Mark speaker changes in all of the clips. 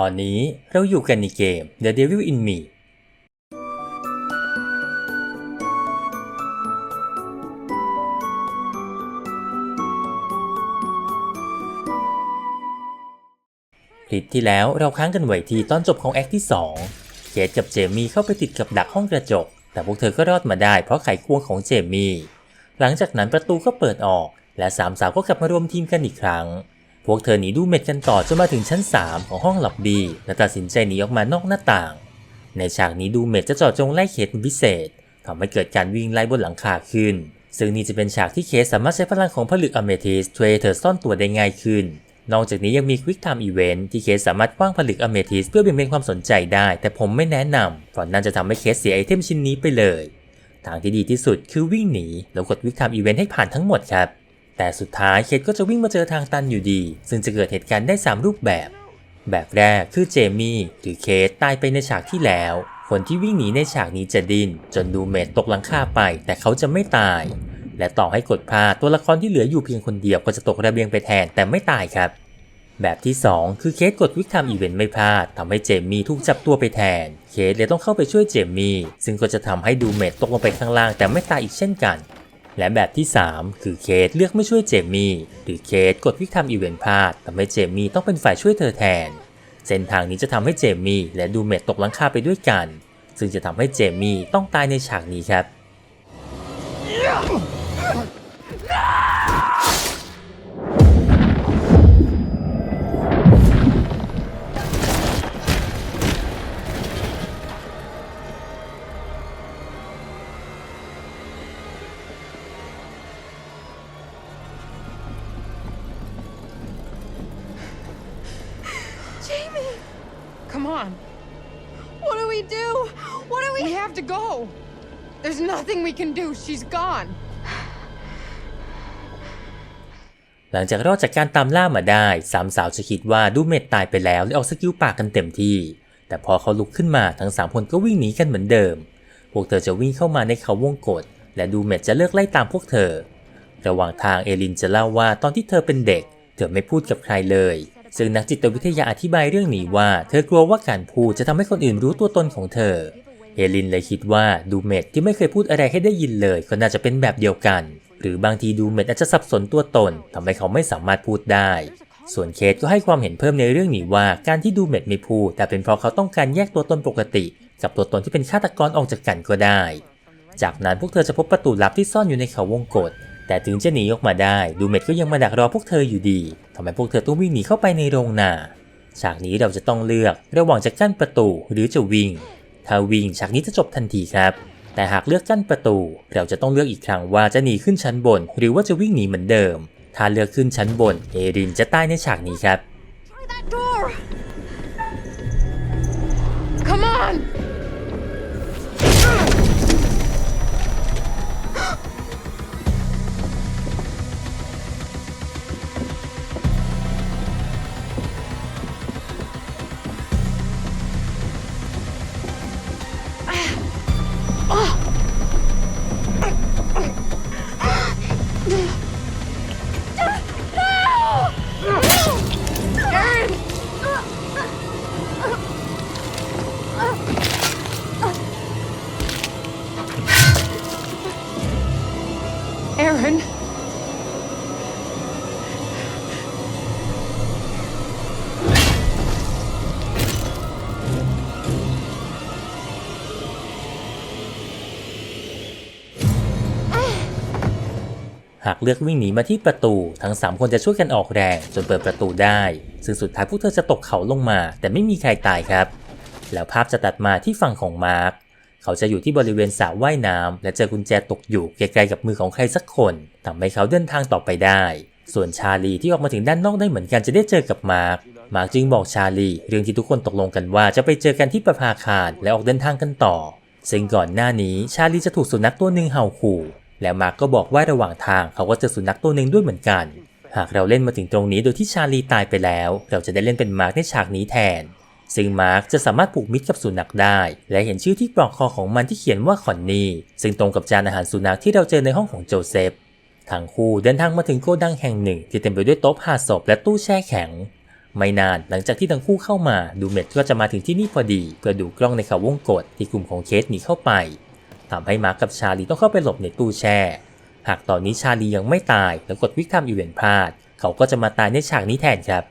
Speaker 1: ตอนนี้เราอยู่กันในเกม The Devil in Me คลิปที่แล้วเราค้างกันไว้ที่ตอนจบของแอคที่ 2 เคทกับเจมี่เข้าไปติดกับดักห้องกระจก แต่พวกเธอก็รอดมาได้เพราะไขควงของเจมี่ หลังจากนั้นประตูก็เปิดออก และสามสาวก็กลับมารวมทีมกันอีกครั้ง พวกเธอหนีดูเม็ดกันต่อจนมาถึงชั้น 3 ของห้องหลับบีและตัดสินใจหนีออกมานอกหน้าต่าง ในฉากนี้ดูเม็ดจะเจอดจงไล่เคสเป็นพิเศษทำให้เกิดการวิ่งไล่บนหลังคาขึ้น ซึ่งนี่จะเป็นฉากที่เคสสามารถใช้พลังของผลึกอเมทิสช่วยเธอซ่อนตัวได้ง่ายขึ้น นอกจากนี้ยังมี Quick Time Event ที่เคสสามารถคว้างผลึกอเมทิสเพื่อเบี่ยงเบนความสนใจได้ แต่ผมไม่แนะนำเพราะนั่นจะทำให้เคสเสียไอเทมชิ้นนี้ไปเลย ทางที่ดีที่สุดคือวิ่งหนีแล้วกด Quick Time Event ให้ผ่านทั้งหมดครับ แต่สุดท้ายเคทก็จะวิ่งมาเจอทางตันอยู่ดี ซึ่งจะเกิดเหตุการณ์ได้ 3 รูปแบบ แบบแรกคือเจมี่หรือเคทตายไปในฉากที่แล้ว คนที่วิ่งหนีในฉากนี้จะดิ้น จนดูเมดตกหลังคาไป แต่เขาจะไม่ตาย และต่อให้กดพลาดตัวละครที่เหลืออยู่เพียงคนเดียวก็จะตกระเบียงไปแทนแต่ไม่ตายครับ แบบที่ 2 คือเคสกดวิกทำอีเวนต์ไม่พลาดทำให้เจมี่ถูกจับตัวไปแทน เคสเลยต้องเข้าไปช่วยเจมี่ซึ่งก็จะทำให้ดูเมดตกลงไปข้างล่างแต่ไม่ตายอีกเช่นกัน และแบบที่ 3 คือเคสเลือกไม่ช่วยเจมี่หรือเคสกดวิกทำอีเวนต์พลาดทำให้เจมี่ต้องเป็นฝ่ายช่วยเธอแทน เส้นทางนี้จะทำให้เจมี่และดูเมดตกหลังคาไปด้วยกัน ซึ่งจะทำให้เจมี่ต้องตายในฉากนี้ครับ
Speaker 2: on.
Speaker 3: what do we do? What do
Speaker 2: We
Speaker 3: we?
Speaker 2: have to go. There's nothing we can do. She's gone.
Speaker 1: หลังจากรอดจากการตามล่ามาได้สามสาวจะคิดว่าดูเมดตายไปแล้วและออกสกิลปากกันเต็มที่ แต่พอเขาลุกขึ้นมาทั้งสามคนก็วิ่งหนีกันเหมือนเดิม พวกเธอจะวิ่งเข้ามาในเขาวงกฏและดูเมดจะเลิกไล่ตามพวกเธอ ระหว่างทางเอลินจะเล่าว่าตอนที่เธอเป็นเด็ก เธอไม่พูดกับใครเลย ซึ่งนักจิตวิทยาอธิบายเรื่องนี้ว่า เธอกลัวว่าการพูดจะทำให้คนอื่นรู้ตัวตนของเธอเอลินเลยคิดว่าดูเมดที่ไม่เคยพูดอะไรให้ได้ยินเลย ก็น่าจะเป็นแบบเดียวกัน หรือบางทีดูเมดอาจจะสับสนตัวตนทำให้เขาไม่สามารถพูดได้ ส่วนเคทก็ให้ความเห็นเพิ่มในเรื่องนี้ว่าการที่ดูเมดไม่พูด แต่เป็นเพราะเขาต้องการแยกตัวตนปกติ กับตัวตนที่เป็นฆาตกรออกจากกันก็ได้ จากนั้นพวกเธอจะพบประตูลับที่ซ่อนอยู่ในเขาวงกฏ แต่ถึงจะหนีออกมาได้ดูเมดก็ยังมาดักรอพวกเธออยู่ดีทำให้พวกเธอต้องวิ่งหนีเข้าไปในโรงนาฉากนี้เราจะต้องเลือกระหว่างจะกั้นประตูหรือจะวิ่ง ถ้าวิ่งฉากนี้จะจบทันทีครับ แต่หากเลือกกั้นประตู เราจะต้องเลือกอีกครั้งว่าจะหนีขึ้นชั้นบน หรือว่าจะวิ่งหนีเหมือนเดิม ถ้าเลือกขึ้นชั้นบน เอรินจะตายในฉากนี้ครับ
Speaker 2: Come on.
Speaker 1: หากเลือกวิ่งหนีมาที่ประตู ทั้ง 3 คนจะช่วยกันออกแรงจนเปิดประตูได้ ซึ่งสุดท้ายพวกเธอจะตกเขาลงมา แต่ไม่มีใครตายครับ แล้วภาพจะตัดมาที่ฝั่งของมาร์ค เขาจะอยู่ที่บริเวณสระว่ายน้ำและเจอกุญแจตกอยู่ใกลๆกับมือของใครสักคนทำให้เขาเดินทางต่อไปได้ ส่วนชาลีที่ออกมาถึงด้านนอกได้เหมือนกันจะได้เจอกับมาร์ค มาร์คจึงบอกชาลีเรื่องที่ทุกคนตกลงกันว่าจะไปเจอกันที่ประภาคารและออกเดินทางกันต่อ ซึ่งก่อนหน้านี้ชาลีจะถูกสุนัขตัวหนึ่งเห่าขู่ แล้วมาร์กก็บอกว่าระหว่างทางเขาก็เจอสุนัขตัวหนึ่งด้วยเหมือนกัน หากเราเล่นมาถึงตรงนี้โดยที่ชาลีตายไปแล้ว เราจะได้เล่นเป็นมาร์กในฉากนี้แทน ซึ่งมาร์กจะสามารถผูกมิตรกับสุนัขได้ และเห็นชื่อที่ปลอกคอของมันที่เขียนว่าคอนนี่ ซึ่งตรงกับจานอาหารสุนัขที่เราเจอในห้องของโจเซฟทั้งคู่เดินทางมาถึงโกดังแห่งหนึ่ง ที่เต็มไปด้วยโต๊ะผ่าศพและตู้แช่แข็ง ไม่นานหลังจากที่ทั้งคู่เข้ามา ดูเมดก็จะมาถึงที่นี่พอดี เพื่อดูกล้องในเขาวงกตที่กลุ่มของเคสหนีเข้าไป ทำให้มาร์กับชาลีต้องเข้าไปหลบในตู้แช่ หากตอนนี้ชาลียังไม่ตายแล้วกดวิกทำอีเวนต์พลาด เขาก็จะมาตายในฉากนี้แทนครับ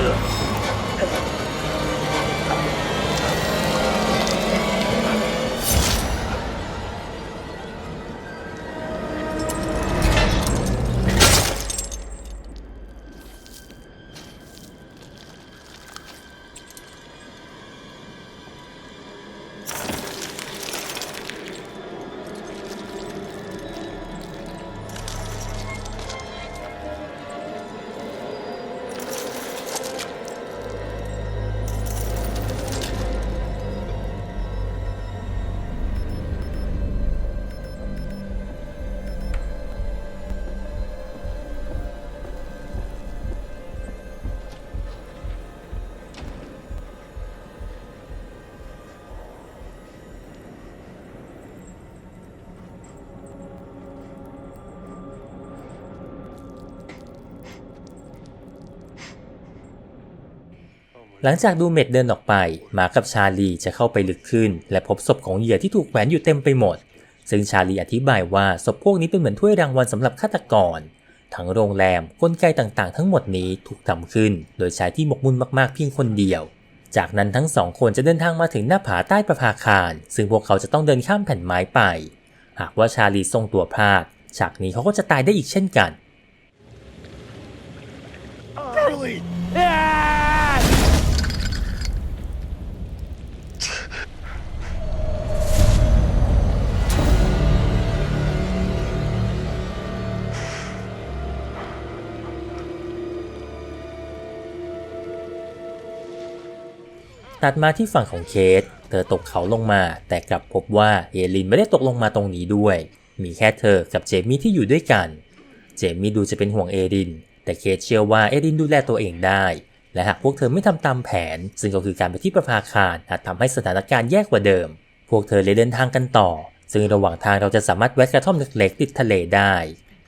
Speaker 1: Hello. หลังจากดูเม็ดเดินออกไป มากับชาลีจะเข้าไปลึกขึ้น และพบศพของเหยื่อที่ถูกแขวนอยู่เต็มไปหมด ซึ่งชาลีอธิบายว่าศพพวกนี้เป็นเหมือนถ้วยรางวัลสำหรับฆาตกร ทั้งโรงแรมกลไกต่างๆ ทั้งหมดนี้ถูกทำขึ้น โดยชายที่หมกมุ่นมากๆเพียงคนเดียว จากนั้นทั้งสองคนจะเดินทางมาถึงหน้าผาใต้ประภาคาร ซึ่งพวกเขาจะต้องเดินข้ามแผ่นไม้ไป หากว่าชาลีทรงตัวพลาด ฉากนี้เขาก็จะตายได้อีกเช่นกัน ตัดมาที่ฝั่งของเคส เธอตกเขาลงมา แต่กลับพบว่าเอลินไม่ได้ตกลงมาตรงนี้ด้วย มีแค่เธอกับเจมี่ที่อยู่ด้วยกัน เจมี่ดูจะเป็นห่วงเอริน แต่เคสเชื่อว่าเอรินดูแลตัวเองได้ และหากพวกเธอไม่ทำตามแผน ซึ่งก็คือการไปที่ประภาคารอาจทำให้สถานการณ์แย่กว่าเดิม พวกเธอเลยเดินทางกันต่อ ซึ่งระหว่างทางเราจะสามารถแวะกระท่อมเล็กๆติดทะเลได้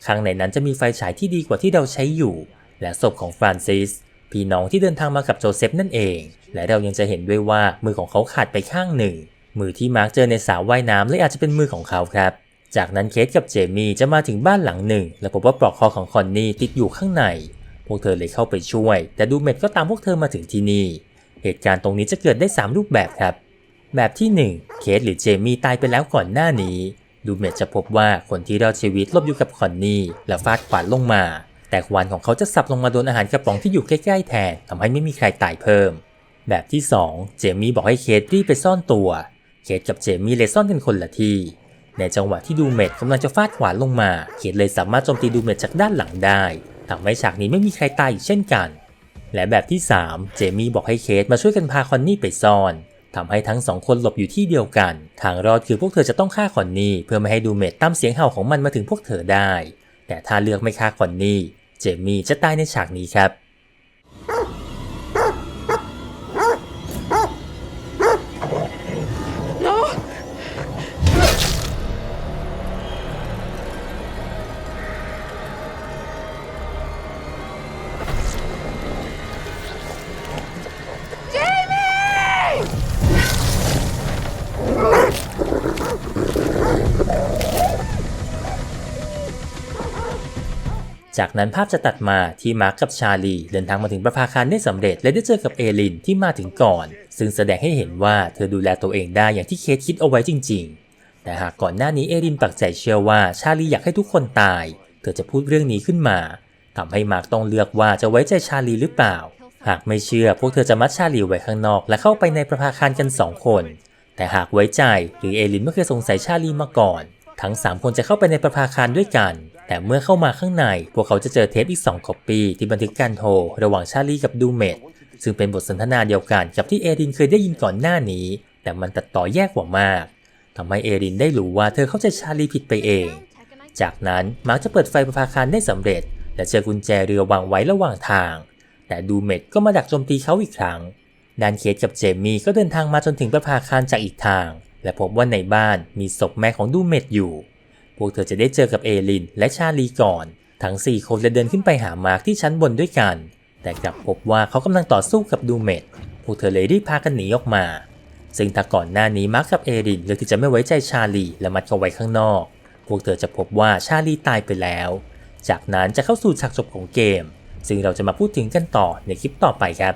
Speaker 1: ข้างในนั้นจะมีไฟฉายที่ดีกว่าที่เราใช้อยู่ และศพของฟรานซิส พี่น้องที่เดินทางมากับโจเซฟนั่นเอง และเรายังจะเห็นด้วยว่ามือของเขาขาดไปข้างหนึ่ง มือที่มาร์กเจอในสระว่ายน้ำเลยอาจจะเป็นมือของเขาครับ จากนั้นเคสกับเจมี่จะมาถึงบ้านหลังหนึ่ง และพบว่าปลอกคอของคอนนี่ติดอยู่ข้างใน พวกเธอเลยเข้าไปช่วย แต่ดูเมดก็ตามพวกเธอมาถึงที่นี่ เหตุการณ์ตรงนี้จะเกิดได้ 3 รูปแบบครับ แบบที่ 1 เคสหรือเจมี่ตายไปแล้วก่อนหน้านี้ ดูเมดจะพบว่าคนที่รอดชีวิตลบอยู่กับคอนนี่และฟาดขวานลงมา แต่ขวานของเขาจะสับลงมาโดนอาหารกระป๋องที่อยู่ใกล้ๆแทนทำให้ไม่มีใครตายเพิ่ม แบบที่ 2 เจมี่บอกให้เคสรีบไปซ่อนตัว เคสกับเจมี่เลยซ่อนกันคนละที่ ในจังหวะที่ดูเมดกำลังจะฟาดขวานลงมา เคสเลยสามารถโจมตีดูเมดจากด้านหลังได้ทำให้ฉากนี้ไม่มีใครตายอีกเช่นกัน และแบบที่ 3 เจมี่บอกให้เคสมาช่วยกันพาคอนนี่ไปซ่อนทำให้ทั้งสองคนหลบอยู่ที่เดียวกัน ทางรอดคือพวกเธอจะต้องฆ่าคอนนี่เพื่อไม่ให้ดูเมดตามเสียงเห่าของมันมาถึงพวกเธอได้ แต่ถ้าเลือกไม่ฆ่าคอนนี่ เจมี่จะตายในฉากนี้ครับ จากนั้นภาพจะตัดมาที่มาร์คกับชาลีเดินทางมาถึงประภาคารได้สำเร็จ และได้เจอกับเอลินที่มาถึงก่อน ซึ่งแสดงให้เห็นว่าเธอดูแลตัวเองได้อย่างที่เคสคิดเอาไว้จริง ๆ แต่หากก่อนหน้านี้เอลินปักใจเชื่อว่าชาลีอยากให้ทุกคนตาย เธอจะพูดเรื่องนี้ขึ้นมาทำให้มาร์คต้องเลือกว่าจะไว้ใจชาลีหรือเปล่า หากไม่เชื่อพวกเธอจะมัดชาลีไว้ข้างนอก และเข้าไปในประภาคารกันสองคน แต่หากไว้ใจหรือเอลินไม่เคยสงสัยชาลีมาก่อน ทั้ง 3 คนจะเข้าไปในประภาคารด้วยกัน แต่เมื่อเข้ามาข้างใน พวกเขาจะเจอเทปอีก2 c o ปีที่บันทึกการโทร ระหว่างชาลีกับดูเมดซึ่งเป็นบทสนทนาเดียวกันกับที่เอรินเคยได้ยินก่อนหน้านี้ แต่มันตัดต่อแยกกว่ามากทำให้เอรินได้รู้ว่าเธอเข้าใจชาลีผิดไปเอง จากนั้นมาร์คจะเปิดไฟประภาคารได้สำเร็จ และเจอกุญแจเรือวางไว้ระหว่างทาง แต่ดูเมดก็มาดักโจมตีเขาอีกครั้งดานเคสกับเจมี่ก็เดินทางมาจนถึงประภาคารจากอีกทาง และพบว่าในบ้านมีศพแม่ของดูเมดอยู่ วกเธอจะได้เจอกับเอลินและชาลีก่อน ทั้ง 4 คนเลยเดินขึ้นไปหามาร์คที่ชั้นบนด้วยกัน แต่กลับพบว่าเขากำลังต่อสู้กับดูเมดพวกเธอเลยรีบพากันหนีออกมา ซึ่งถ้าก่อนหน้านี้มาร์คกับเอรินเลือกที่จะไม่ไว้ใจชาลีและมัดเขาไว้ข้างนอก พวกเธอจะพบว่าชาลีตายไปแล้ว จากนั้นจะเข้าสู่ฉากจบของเกม ซึ่งเราจะมาพูดถึงกันต่อในคลิปต่อไปครับ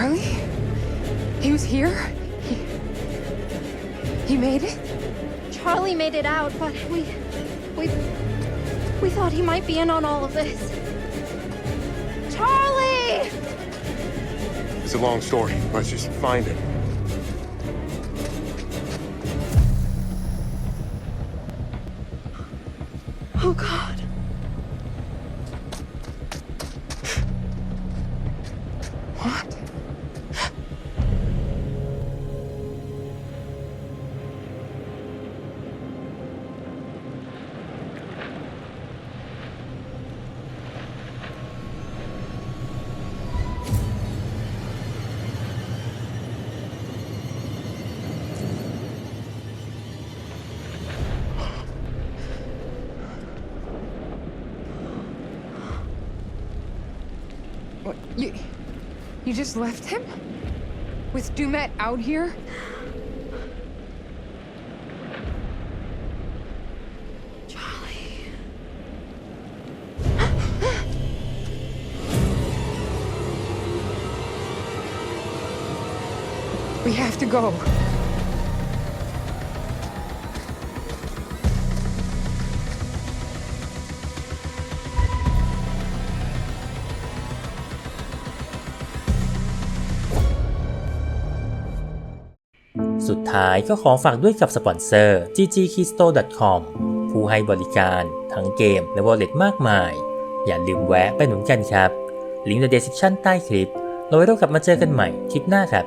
Speaker 2: Charlie? He was here? He. He made it?
Speaker 3: Charlie made it out, but we. We. We thought he might be in on all of this. Charlie!
Speaker 4: It's a long story. Let's just find it.
Speaker 3: Oh, God.
Speaker 2: You just left him? With Dumet out here? We have to go.
Speaker 1: สุดท้ายก็ขอฝากด้วยกับสปอนเซอร์ ggkisto.com ผู้ให้บริการทั้งเกมและวอลเล็ตมากมาย อย่าลืมแวะไปหนุนกันครับ ลิงก์ใน description ใต้คลิปเราไว้เรากลับมาเจอกันใหม่คลิปหน้าครับ